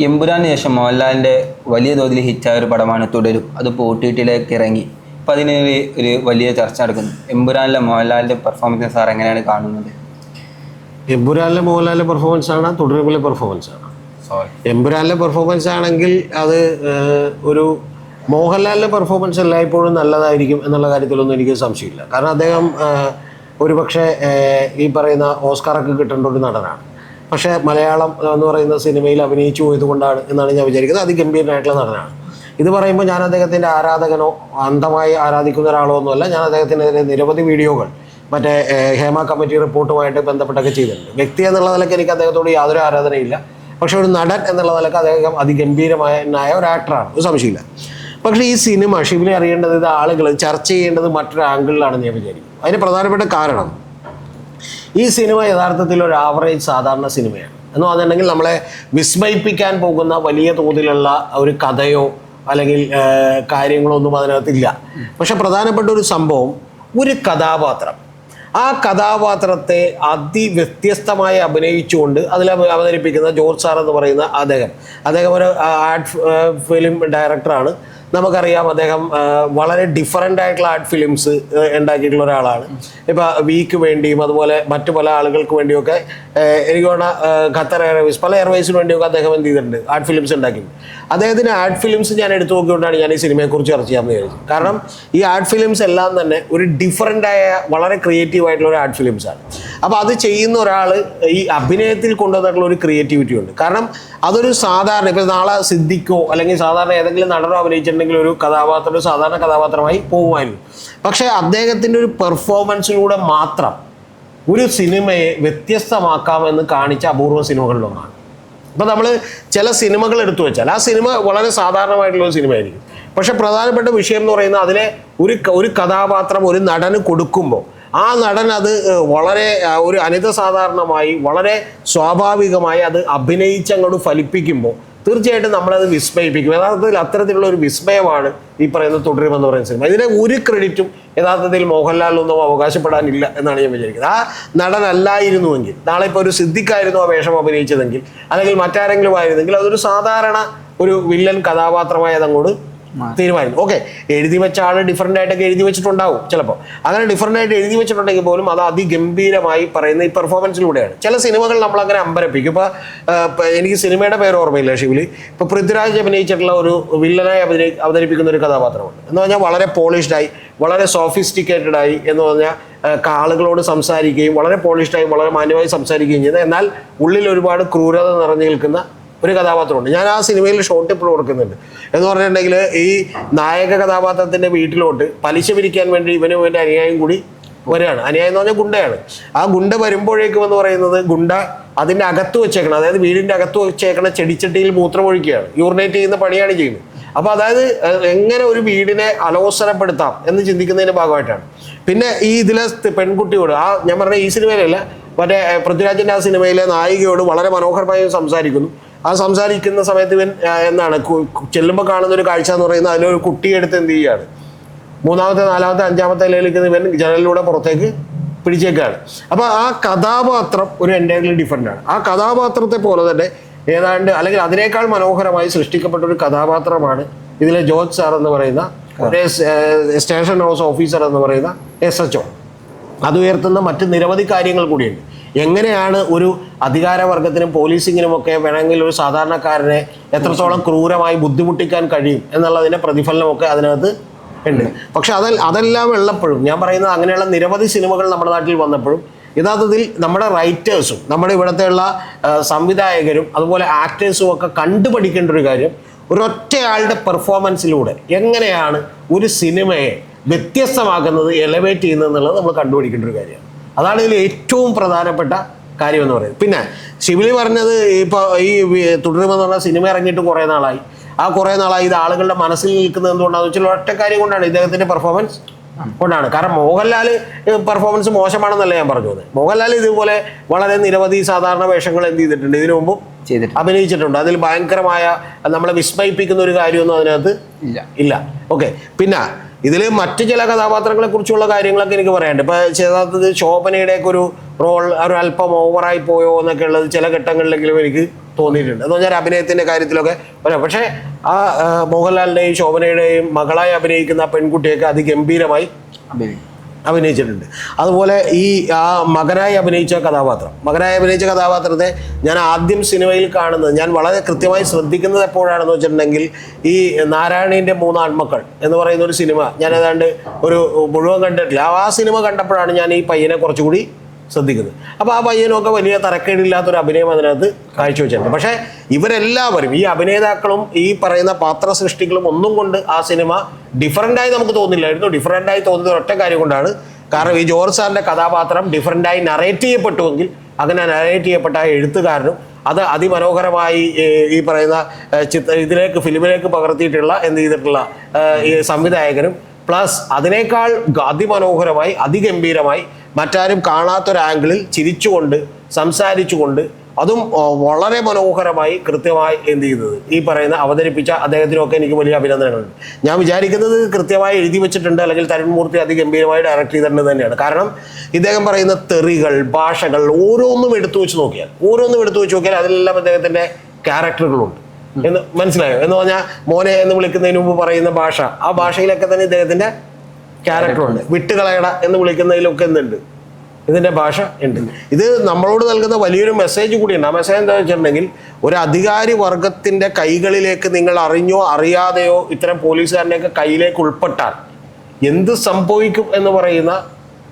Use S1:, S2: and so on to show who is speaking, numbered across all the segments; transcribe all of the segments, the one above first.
S1: എമ്പുരാന് ശേഷം മോഹൻലാലിന്റെ വലിയ തോതിൽ ഹിറ്റായ ഒരു പടമാണ് തുടരും. അത് പോട്ടിയിട്ടിലേക്ക് ഇറങ്ങി. അപ്പോൾ അതിന് ഒരു- വലിയ ചർച്ച നടക്കുന്നു. എമ്പുരാനിലെ മോഹൻലാലിന്റെ പെർഫോമൻസ് സാർ എങ്ങനെയാണ് കാണുന്നത്?
S2: എമ്പുരാനിലെ മോഹൻലാലിന്റെ പെർഫോമൻസ് ആണ് തുടരുമ്പിലെ പെർഫോമൻസ് ആണ്.
S1: സോറി
S2: എമ്പുരാനിലെ പെർഫോമൻസ് ആണെങ്കിൽ അത് ഒരു മോഹൻലാലിന്റെ പെർഫോമൻസ് എല്ലായ്പ്പോഴും നല്ലതായിരിക്കും എന്നുള്ള കാര്യത്തിലൊന്നും എനിക്ക് സംശയമില്ല. കാരണം അദ്ദേഹം ഒരുപക്ഷെ ഈ പറയുന്ന ഓസ്കാറൊക്കെ കിട്ടേണ്ട ഒരു നടനാണ്. പക്ഷേ മലയാളം എന്ന് പറയുന്ന സിനിമയിൽ അഭിനയിച്ചു പോയതുകൊണ്ടാണ് എന്നാണ് ഞാൻ വിചാരിക്കുന്നത്. അതിഗംഭീരനായിട്ടുള്ള നടനാണ്. ഇത് പറയുമ്പോൾ ഞാൻ അദ്ദേഹത്തിന്റെ ആരാധകനോ അന്ധമായി ആരാധിക്കുന്ന ഒരാളോ ഒന്നുമല്ല. ഞാൻ അദ്ദേഹത്തിനെതിരെ നിരവധി വീഡിയോകൾ മറ്റേ ഹേമ കമ്മിറ്റി റിപ്പോർട്ടുമായിട്ട് ബന്ധപ്പെട്ടൊക്കെ ചെയ്തിട്ടുണ്ട്. വ്യക്തി എന്നുള്ള നിലയ്ക്ക് എനിക്ക് അദ്ദേഹത്തോട് യാതൊരു ആരാധനയില്ല. പക്ഷേ ഒരു നടൻ എന്നുള്ള നിലയ്ക്ക് അദ്ദേഹം അതിഗംഭീരമായ ഒരു ആക്ടറാണ് ഒരു സംശയമില്ല. പക്ഷേ ഈ സിനിമ ഷിബിനെ അറിയേണ്ടത് ഇത് ആളുകൾ ചർച്ച ചെയ്യേണ്ടത് മറ്റൊരു ആംഗിളിലാണെന്ന് ഞാൻ വിചാരിക്കും അതിന് പ്രധാനപ്പെട്ട കാരണം ഈ സിനിമ യഥാർത്ഥത്തിൽ ഒരു ആവറേജ് സാധാരണ സിനിമയാണ്. എന്ന് പറഞ്ഞിട്ടുണ്ടെങ്കിൽ നമ്മളെ വിസ്മയിപ്പിക്കാൻ പോകുന്ന വലിയ തോതിലുള്ള ഒരു കഥയോ അല്ലെങ്കിൽ കാര്യങ്ങളോ ഒന്നും അതിനകത്തില്ല. പക്ഷെ പ്രധാനപ്പെട്ട ഒരു സംഭവം ഒരു കഥാപാത്രം. ആ കഥാപാത്രത്തെ അതിവ്യത്യസ്തമായി അഭിനയിച്ചുകൊണ്ട് അതിൽ അവ- അവതരിപ്പിക്കുന്ന ജോർജ് സാർ എന്ന് പറയുന്ന അദ്ദേഹം. അദ്ദേഹം ഒരു ആർട്ട് ഫിലിം ഡയറക്ടറാണ്. നമുക്കറിയാം അദ്ദേഹം വളരെ ഡിഫറെന്റ് ആയിട്ടുള്ള ആർട്ട് ഫിലിംസ് ഉണ്ടാക്കിയിട്ടുള്ള ഒരാളാണ്. ഇപ്പം വീക്ക് വേണ്ടിയും അതുപോലെ മറ്റു പല ആളുകൾക്ക് വേണ്ടിയൊക്കെ എനിക്ക് തോന്നുന്ന ഖത്തർ എയർവേസ് പല എയർവേസിന് വേണ്ടിയൊക്കെ അദ്ദേഹം എന്ത് ചെയ്തിട്ടുണ്ട്? ആർട്ട് ഫിലിംസ് ഉണ്ടാക്കി അദ്ദേഹത്തിന് ആർട്ട് ഫിലിംസ് ഞാൻ എടുത്തു നോക്കിക്കൊണ്ടാണ് ഞാൻ ഈ സിനിമയെക്കുറിച്ച് ചർച്ച ചെയ്യാമെന്ന് വിചാരിച്ചത്. കാരണം ഈ ആർട്ട് ഫിലിംസ് എല്ലാം തന്നെ ഒരു ഡിഫറെന്റ് ആയ വളരെ ക്രിയേറ്റീവ് ആയിട്ടുള്ള ഒരു ആർട്ട് ഫിലിംസ് ആണ്. അപ്പോൾ അത് ചെയ്യുന്ന ഒരാൾ ഈ അഭിനയത്തിൽ കൊണ്ടുവന്നിട്ടുള്ള ഒരു ക്രിയേറ്റിവിറ്റി ഉണ്ട്. കാരണം അതൊരു സാധാരണ ഇപ്പോൾ നാളെ സിദ്ധിക്കോ അല്ലെങ്കിൽ സാധാരണ ഏതെങ്കിലും നടനോ അഭിനയിച്ചിട്ടുണ്ടെങ്കിൽ ഒരു കഥാപാത്രം സാധാരണ കഥാപാത്രമായി പോകുമായിരുന്നു. പക്ഷേ അദ്ദേഹത്തിന്റെ ഒരു പെർഫോമൻസിലൂടെ മാത്രം ഒരു സിനിമയെ വ്യത്യസ്തമാക്കാമെന്ന് കാണിച്ച അപൂർവ സിനിമകളിലൊന്നാണ്. അപ്പോൾ നമ്മൾ ചില സിനിമകൾ എടുത്തു വെച്ചാൽ ആ സിനിമ വളരെ സാധാരണമായിട്ടുള്ള ഒരു സിനിമയായിരിക്കും. പക്ഷെ പ്രധാനപ്പെട്ട വിഷയം എന്ന് പറയുന്നത് അതിലെ ഒരു ഒരു കഥാപാത്രം ഒരു നടന് കൊടുക്കുമ്പോൾ ആ നടൻ അത് വളരെ ഒരു അനിത സാധാരണമായി വളരെ സ്വാഭാവികമായി അത് അഭിനയിച്ചങ്ങോട് ഫലിപ്പിക്കുമ്പോൾ തീർച്ചയായിട്ടും നമ്മളത് വിസ്മയിപ്പിക്കും. യഥാർത്ഥത്തിൽ അത്തരത്തിലുള്ള ഒരു വിസ്മയമാണ് ഈ പറയുന്ന തുടരുമെന്ന് പറയുന്ന സിനിമ. ഇതിന് ഒരു ക്രെഡിറ്റും യഥാർത്ഥത്തിൽ മോഹൻലാലിനൊന്നും അവകാശപ്പെടാനില്ല എന്നാണ് ഞാൻ വിചാരിക്കുന്നത്. ആ നടനല്ലായിരുന്നുവെങ്കിൽ നാളെ ഇപ്പോൾ ഒരു സിദ്ദിഖായിരുന്നു ആ വേഷം അഭിനയിച്ചതെങ്കിൽ അല്ലെങ്കിൽ മറ്റാരെങ്കിലും ആയിരുന്നെങ്കിൽ അതൊരു സാധാരണ ഒരു വില്ലൻ കഥാപാത്രമായി അതങ്ങോട്ട് തീരുമാനിക്കും. ഓക്കെ. എഴുതി വെച്ച ആൾ ഡിഫറെന്റ് ആയിട്ടൊക്കെ എഴുതി വെച്ചിട്ടുണ്ടാവും ചിലപ്പോൾ അങ്ങനെ ഡിഫറെന്റ് ആയിട്ട് എഴുതി വെച്ചിട്ടുണ്ടെങ്കിൽ പോലും അത് അതിഗംഭീരമായി പറയുന്ന ഈ പെർഫോമൻസിലൂടെയാണ് ചില സിനിമകൾ നമ്മൾ അങ്ങനെ അമ്പരപ്പിക്കും ഇപ്പോൾ എനിക്ക് സിനിമയുടെ പേര് ഓർമ്മയില്ല ഷിവിലി ഇപ്പോൾ പൃഥ്വിരാജ് അഭിനയിച്ചിട്ടുള്ള ഒരു വില്ലനായി അഭിനയി അവതരിപ്പിക്കുന്ന ഒരു കഥാപാത്രമുണ്ട്. എന്ന് പറഞ്ഞാൽ വളരെ പോളിഷ്ഡ് ആയി വളരെ സോഫിസ്റ്റിക്കേറ്റഡ് ആയി എന്ന് പറഞ്ഞാൽ കാളുകളോട് സംസാരിക്കുകയും വളരെ പോളിഷ്ഡായി വളരെ മാന്യമായി സംസാരിക്കുകയും ചെയ്യുന്നത്. എന്നാൽ ഉള്ളിൽ ഒരുപാട് ക്രൂരത നിറഞ്ഞു നിൽക്കുന്ന ഒരു കഥാപാത്രമുണ്ട്. ഞാൻ ആ സിനിമയിൽ ഷോട്ട് ഇപ്പോൾ കൊടുക്കുന്നുണ്ട്. എന്ന് പറഞ്ഞിട്ടുണ്ടെങ്കിൽ ഈ നായക കഥാപാത്രത്തിന്റെ വീട്ടിലോട്ട് പലിശ പിരിക്കാൻ വേണ്ടി ഇവനും ഇവന്റെ അനുയായും കൂടി വരികയാണ്. അനുയായം എന്ന് പറഞ്ഞാൽ ഗുണ്ടയാണ്. ആ ഗുണ്ട വരുമ്പോഴേക്കും എന്ന് പറയുന്നത് ഗുണ്ട അതിന്റെ അകത്ത് വെച്ചേക്കണം. അതായത് വീടിന്റെ അകത്ത് വെച്ചേക്കണ ചെടിച്ചട്ടിയിൽ മൂത്രമൊഴിക്കുകയാണ്. യൂറിനേറ്റ് ചെയ്യുന്ന പണിയാണ് ചെയ്യുന്നത്. അപ്പോൾ അതായത് എങ്ങനെ ഒരു വീടിനെ അലോസരപ്പെടുത്താം എന്ന് ചിന്തിക്കുന്നതിന്റെ ഭാഗമായിട്ടാണ്. പിന്നെ ഈ ഇതിലെ പെൺകുട്ടിയോട് ആ ഞാൻ പറഞ്ഞ ഈ സിനിമയിലല്ല മറ്റേ പൃഥ്വിരാജിന്റെ ആ സിനിമയിലെ നായികയോട് വളരെ മനോഹരമായി സംസാരിക്കുന്നു. ആ സംസാരിക്കുന്ന സമയത്ത് ഇവൻ എന്താണ് ചെല്ലുമ്പോൾ കാണുന്ന ഒരു കാഴ്ച എന്ന് പറയുന്നത് അതിലൊരു കുട്ടിയെടുത്ത് എന്ത് ചെയ്യുകയാണ് മൂന്നാമത്തെ നാലാമത്തെ അഞ്ചാമത്തെ നിലയിലേക്ക് ഇവൻ ജനലിലൂടെ പുറത്തേക്ക് പിടിച്ചേക്കാണ്. അപ്പോൾ ആ കഥാപാത്രം ഒരു എന്റയർലി ഡിഫറെന്റ് ആണ്. ആ കഥാപാത്രത്തെ പോലെ തന്നെ ഏതാണ്ട് അല്ലെങ്കിൽ അതിനേക്കാൾ മനോഹരമായി സൃഷ്ടിക്കപ്പെട്ട ഒരു കഥാപാത്രമാണ് ഇതിലെ ജോജ് സാർ എന്ന് പറയുന്ന സ്റ്റേഷൻ ഹൗസ് ഓഫീസർ എന്ന് പറയുന്ന എസ് എച്ച് ഒ. അത് ഉയർത്തുന്ന മറ്റ് നിരവധി കാര്യങ്ങൾ കൂടിയുണ്ട്. എങ്ങനെയാണ് ഒരു അധികാരവർഗത്തിനും പോലീസിങ്ങിനും ഒക്കെ വേണമെങ്കിൽ ഒരു സാധാരണക്കാരനെ എത്രത്തോളം ക്രൂരമായി ബുദ്ധിമുട്ടിക്കാൻ കഴിയും എന്നുള്ളതിന്റെ പ്രതിഫലനമൊക്കെ അതിനകത്ത് ഉണ്ട്. പക്ഷെ അതെ അതെല്ലാം ഉള്ളപ്പോഴും ഞാൻ പറയുന്നത് അങ്ങനെയുള്ള നിരവധി സിനിമകൾ നമ്മുടെ നാട്ടിൽ വന്നപ്പോഴും യഥാർത്ഥത്തിൽ നമ്മുടെ റൈറ്റേഴ്സും നമ്മുടെ ഇവിടുത്തെയുള്ള സംവിധായകരും അതുപോലെ ആക്ടേഴ്സും ഒക്കെ കണ്ടുപഠിക്കേണ്ട ഒരു കാര്യം ഒരൊറ്റയാളുടെ പെർഫോമൻസിലൂടെ എങ്ങനെയാണ് ഒരു സിനിമയെ വ്യത്യസ്തമാക്കുന്നത് എലവേറ്റ് ചെയ്യുന്നത് എന്നുള്ളത് നമ്മൾ കണ്ടുപിടിക്കേണ്ട ഒരു കാര്യമാണ്. അതാണ് ഇതിൽ ഏറ്റവും പ്രധാനപ്പെട്ട കാര്യമെന്ന് പറയുന്നത്. പിന്നെ ശിവലി പറഞ്ഞത് ഇപ്പോൾ ഈ തുടരുമെന്ന് പറഞ്ഞ സിനിമ ഇറങ്ങിയിട്ട് കുറേ നാളായി. ആ കുറേ നാളായി ഇത് ആളുകളുടെ മനസ്സിൽ നിൽക്കുന്നത് എന്തുകൊണ്ടാണെന്ന് വെച്ചാൽ ഒറ്റ കാര്യം കൊണ്ടാണ് ഇദ്ദേഹത്തിന്റെ പെർഫോമൻസ് കൊണ്ടാണ്. കാരണം മോഹൻലാൽ പെർഫോമൻസ് മോശമാണെന്നല്ല ഞാൻ പറഞ്ഞത്. മോഹൻലാൽ ഇതുപോലെ വളരെ നിരവധി സാധാരണ വേഷങ്ങൾ എന്ത് ചെയ്തിട്ടുണ്ട്? ഇതിനു മുമ്പും
S1: ചെയ്തിട്ട്
S2: അഭിനയിച്ചിട്ടുണ്ട്. അതിൽ ഭയങ്കരമായ നമ്മളെ വിസ്മയിപ്പിക്കുന്ന ഒരു കാര്യമൊന്നും അതിനകത്ത്
S1: ഇല്ല.
S2: ഇല്ല. ഓക്കെ. പിന്നെ ഇതിൽ മറ്റു ചില കഥാപാത്രങ്ങളെ കുറിച്ചുള്ള കാര്യങ്ങളൊക്കെ എനിക്ക് പറയാനുണ്ട്. ഇപ്പൊ യഥാർത്ഥത്തിൽ ശോഭനയുടെ ഒക്കെ ഒരു റോൾ ഒരു അല്പം ഓവറായി പോയോ എന്നൊക്കെ ഉള്ളത് ചില ഘട്ടങ്ങളിലെങ്കിലും എനിക്ക് തോന്നിയിട്ടുണ്ട്. എന്ന് പറഞ്ഞാൽ അഭിനയത്തിന്റെ കാര്യത്തിലൊക്കെ പറയാം. പക്ഷേ ആ മോഹൻലാലിന്റെയും ശോഭനയുടെയും മകളായി അഭിനയിക്കുന്ന പെൺകുട്ടിയൊക്കെ അതിഗംഭീരമായി
S1: അഭിനയം
S2: അഭിനയിച്ചിട്ടുണ്ട്. അതുപോലെ ഈ ആ മകനായി അഭിനയിച്ച കഥാപാത്രം. മകനായി അഭിനയിച്ച കഥാപാത്രത്തെ ഞാൻ ആദ്യം സിനിമയിൽ കാണുന്നത് ഞാൻ വളരെ കൃത്യമായി ശ്രദ്ധിക്കുന്നത് എപ്പോഴാണെന്ന് വെച്ചിട്ടുണ്ടെങ്കിൽ ഈ നാരായണീന്റെ മൂന്ന് ആൺമക്കൾ എന്ന് പറയുന്ന ഒരു സിനിമ ഞാൻ ഏതാണ്ട് ഒരു മുഴുവൻ കണ്ടിട്ടില്ല. ആ സിനിമ കണ്ടപ്പോഴാണ് ഞാൻ ഈ പയ്യനെ കുറച്ചുകൂടി ശ്രദ്ധിക്കുന്നത്. അപ്പോൾ ആ പയ്യനൊക്കെ വലിയ തരക്കേടില്ലാത്തൊരു അഭിനയം അതിനകത്ത് കാഴ്ചവെച്ചിട്ടുണ്ട്. പക്ഷേ ഇവരെല്ലാവരും ഈ അഭിനേതാക്കളും ഈ പറയുന്ന പാത്ര സൃഷ്ടികളും ഒന്നും കൊണ്ട് ആ സിനിമ ഡിഫറന്റായി നമുക്ക് തോന്നില്ലായിരുന്നു. ഡിഫറന്റായി തോന്നുന്ന ഒറ്റ കാര്യം കൊണ്ടാണ്. കാരണം ഈ ജോർജ് സാറിന്റെ കഥാപാത്രം ഡിഫറന്റായി നറേറ്റ് ചെയ്യപ്പെട്ടുവെങ്കിൽ അങ്ങനെ നറേറ്റ് ചെയ്യപ്പെട്ട ആ എഴുത്തുകാരനും അത് അതിമനോഹരമായി ഈ പറയുന്ന ചിത്ര ഇതിലേക്ക് ഫിലിമിലേക്ക് പകർത്തിയിട്ടുള്ള എന്ത് ചെയ്തിട്ടുള്ള ഈ സംവിധായകനും പ്ലസ് അതിനേക്കാൾ അതിമനോഹരമായി അതിഗംഭീരമായി മറ്റാരും കാണാത്തൊരാംഗിളിൽ ചിരിച്ചുകൊണ്ട് സംസാരിച്ചുകൊണ്ട് അതും വളരെ മനോഹരമായി കൃത്യമായി എന്ത് ചെയ്തത് ഈ പറയുന്ന അവതരിപ്പിച്ച അദ്ദേഹത്തിനൊക്കെ എനിക്ക് വലിയ അഭിനന്ദനങ്ങളുണ്ട്. ഞാൻ വിചാരിക്കുന്നത് കൃത്യമായി എഴുതി വെച്ചിട്ടുണ്ട് അല്ലെങ്കിൽ തരുൺമൂർത്തി അതിഗംഭീരമായി ഡയറക്റ്റ് ചെയ്തിട്ടുണ്ട് തന്നെയാണ്. കാരണം ഇദ്ദേഹം പറയുന്ന തെറികൾ ഭാഷകൾ ഓരോന്നും എടുത്തു വെച്ച് നോക്കിയാൽ ഓരോന്നും എടുത്തു വെച്ച് നോക്കിയാൽ അതിലെല്ലാം അദ്ദേഹത്തിന്റെ ക്യാരക്ടറുകളുണ്ട്. എന്ന് മനസ്സിലായോ? എന്ന് പറഞ്ഞാൽ മോനെ എന്ന് വിളിക്കുന്നതിന് മുമ്പ് പറയുന്ന ഭാഷ ആ ഭാഷയിലൊക്കെ തന്നെ ഇദ്ദേഹത്തിന്റെ ക്യാരക്ടറുണ്ട്. വിട്ടുകളയട എന്ന് വിളിക്കുന്നതിലൊക്കെ എന്തുണ്ട്? ഇതിന്റെ ഭാഷ ഉണ്ട്. ഇത് നമ്മളോട് നൽകുന്ന വലിയൊരു മെസ്സേജ് കൂടിയുണ്ട്. ആ മെസ്സേജ് എന്താ വെച്ചിട്ടുണ്ടെങ്കിൽ ഒരു അധികാരി വർഗത്തിന്റെ കൈകളിലേക്ക് നിങ്ങൾ അറിഞ്ഞോ അറിയാതെയോ ഇത്തരം പോലീസുകാരനെയൊക്കെ കയ്യിലേക്ക് ഉൾപ്പെട്ടാൽ എന്ത് സംഭവിക്കും എന്ന് പറയുന്ന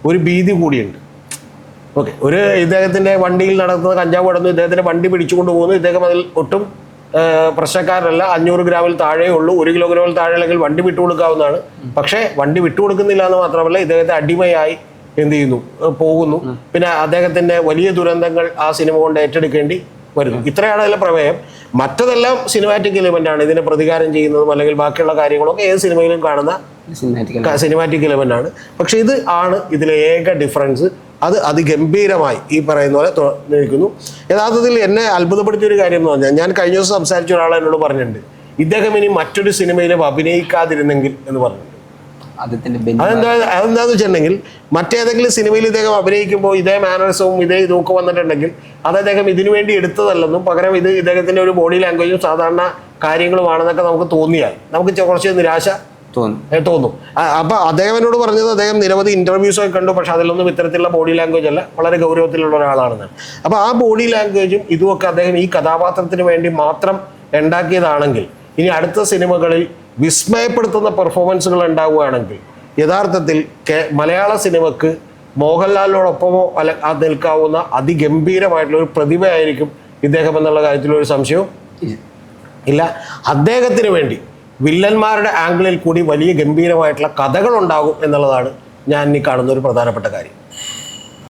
S2: ഒരു ഭീതി കൂടിയുണ്ട്. ഓക്കെ ഒരു ഇദ്ദേഹത്തിന്റെ വണ്ടിയിൽ നടക്കുന്ന കഞ്ചാവ് കടന്നു ഇദ്ദേഹത്തിന്റെ വണ്ടി പിടിച്ചുകൊണ്ട് പോകുന്നു. ഇദ്ദേഹം അതിൽ ഒട്ടും ആ, പ്രശ്നക്കാരനല്ല. അഞ്ഞൂറ് ഗ്രാമിൽ താഴെ ഉള്ളൂ. ഒരു കിലോഗ്രാമിൽ താഴെ അല്ലെങ്കിൽ വണ്ടി വിട്ടുകൊടുക്കാവുന്നതാണ് പക്ഷേ വണ്ടി വിട്ടുകൊടുക്കുന്നില്ല എന്ന് മാത്രമല്ല ഇദ്ദേഹത്തെ അടിമയായി എന്ത് ചെയ്യുന്നു? പോകുന്നു. പിന്നെ അദ്ദേഹത്തിന്റെ വലിയ ദുരന്തങ്ങൾ ആ സിനിമ കൊണ്ട് ഏറ്റെടുക്കേണ്ടി വരുന്നു. ഇത്രയാണ് അതിലെ പ്രമേയം. മറ്റതെല്ലാം സിനിമാറ്റിക് എലിമെന്റ് ആണ്. ഇതിനെ പ്രതികാരം ചെയ്യുന്നതും അല്ലെങ്കിൽ ബാക്കിയുള്ള കാര്യങ്ങളൊക്കെ ഏത് സിനിമയിലും കാണുന്ന സിനിമാറ്റിക് എലമെന്റ് ആണ്. പക്ഷെ ഇത് ആണ് ഇതിലെ ഏക ഡിഫറൻസ് അത് അതിഗംഭീരമായി ഈ പറയുന്ന പോലെ നിൽക്കുന്നു. യഥാർത്ഥത്തിൽ എന്നെ അത്ഭുതപ്പെടുത്തിയ ഒരു കാര്യം എന്ന് പറഞ്ഞാൽ ഞാൻ കഴിഞ്ഞ ദിവസം സംസാരിച്ച ഒരാൾ എന്നോട് പറഞ്ഞിട്ടുണ്ട്. ഇദ്ദേഹം ഇനി മറ്റൊരു സിനിമയിലും അഭിനയിക്കാതിരുന്നെങ്കിൽ എന്ന് പറഞ്ഞിട്ടുണ്ട്. അതെന്താ അതെന്താന്ന് വെച്ചിട്ടുണ്ടെങ്കിൽ മറ്റേതെങ്കിലും സിനിമയിൽ ഇദ്ദേഹം അഭിനയിക്കുമ്പോൾ ഇതേ മാനേഴ്സവും ഇതേ ഇതൊക്കെ വന്നിട്ടുണ്ടെങ്കിൽ അത് അദ്ദേഹം ഇതിനു വേണ്ടി എടുത്തതല്ലെന്നും പകരം ഇത് ഇദ്ദേഹത്തിന്റെ ഒരു ബോഡി ലാംഗ്വേജും സാധാരണ കാര്യങ്ങളുമാണെന്നൊക്കെ നമുക്ക് തോന്നിയാൽ നമുക്ക് കുറച്ച് നിരാശ തോന്നും. അപ്പൊ അദ്ദേഹം എന്നോട് പറഞ്ഞത് അദ്ദേഹം നിരവധി ഇന്റർവ്യൂസ് ഒക്കെ കണ്ടു പക്ഷെ അതിലൊന്നും ഇത്തരത്തിലുള്ള ബോഡി ലാംഗ്വേജ് അല്ല. വളരെ ഗൗരവത്തിലുള്ള ഒരാളാണെന്ന്. അപ്പൊ ആ ബോഡി ലാംഗ്വേജും ഇതുമൊക്കെ അദ്ദേഹം ഈ കഥാപാത്രത്തിന് വേണ്ടി മാത്രം ഉണ്ടാക്കിയതാണെങ്കിൽ ഇനി അടുത്ത സിനിമകളിൽ വിസ്മയപ്പെടുത്തുന്ന പെർഫോമൻസുകൾ ഉണ്ടാവുകയാണെങ്കിൽ യഥാർത്ഥത്തിൽ മലയാള സിനിമക്ക് മോഹൻലാലിനോടൊപ്പമോ അല്ല നിൽക്കാവുന്ന അതിഗംഭീരമായിട്ടുള്ള ഒരു പ്രതിഭയായിരിക്കും ഇദ്ദേഹം എന്നുള്ള കാര്യത്തിൽ ഒരു സംശയവും ഇല്ല. അദ്ദേഹത്തിന് വേണ്ടി വില്ലന്മാരുടെ ആംഗിളിൽ കൂടി വലിയ ഗംഭീരമായിട്ടുള്ള കഥകൾ ഉണ്ടാകും എന്നുള്ളതാണ് ഞാൻ ഇനി കാണുന്ന ഒരു പ്രധാനപ്പെട്ട കാര്യം.